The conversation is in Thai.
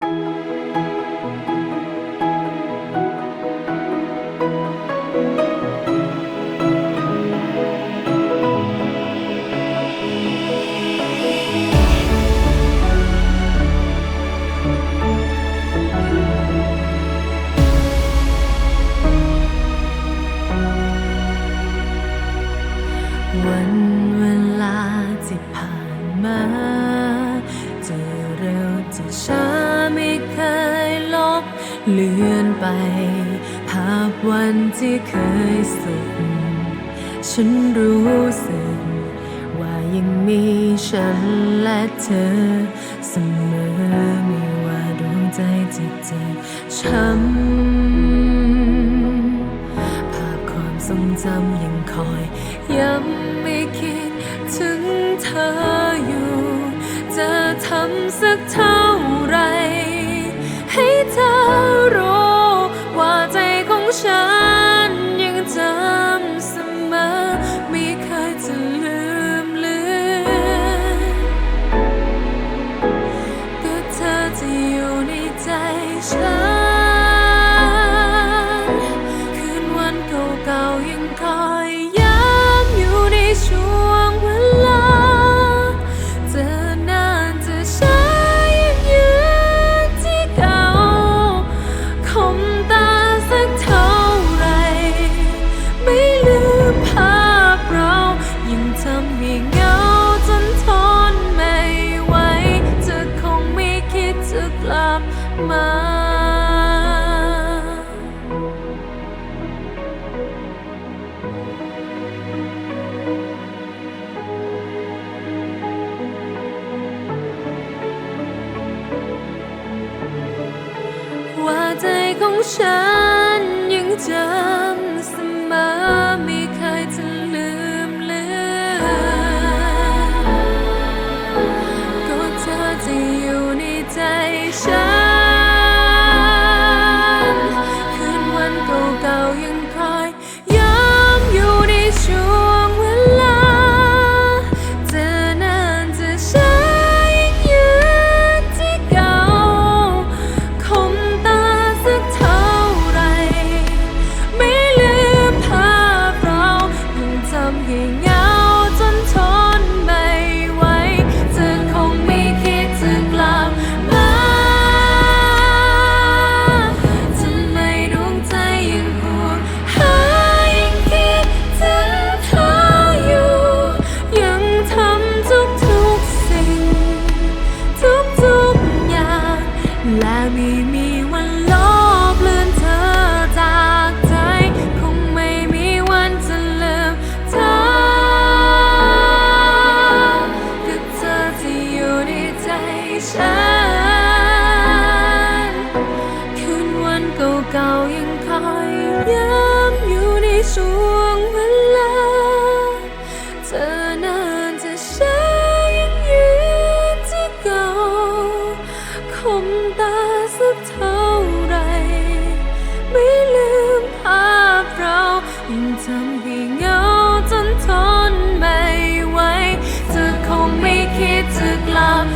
วันเวลาที่ผ่านมา จะเร็วจะช้า เลือนไป ภาพวันที่เคยสุข ฉันรู้สึก ว่ายังมีฉันและเธอ เสมอไม่ว่าดวงใจจะเจ็บช้ำภาพความทรงจำยังคอย ย้ำไม่คิดถึงเธออยู่ จะทำสักเท่า เธอจะ มา ว่าใจของฉันยังจำเสมอไม่เคยจะลืมเลือนก็เธอจะอยู่ในใจฉัน ช่วงเวลา เธอนานจะช้ายังยืนที่เก่าคมตาสักเท่าไร ไม่ลืมภาพเรายังทำให้เหงาจนทนไม่ไหวเธอคงไม่คิดจะกลับ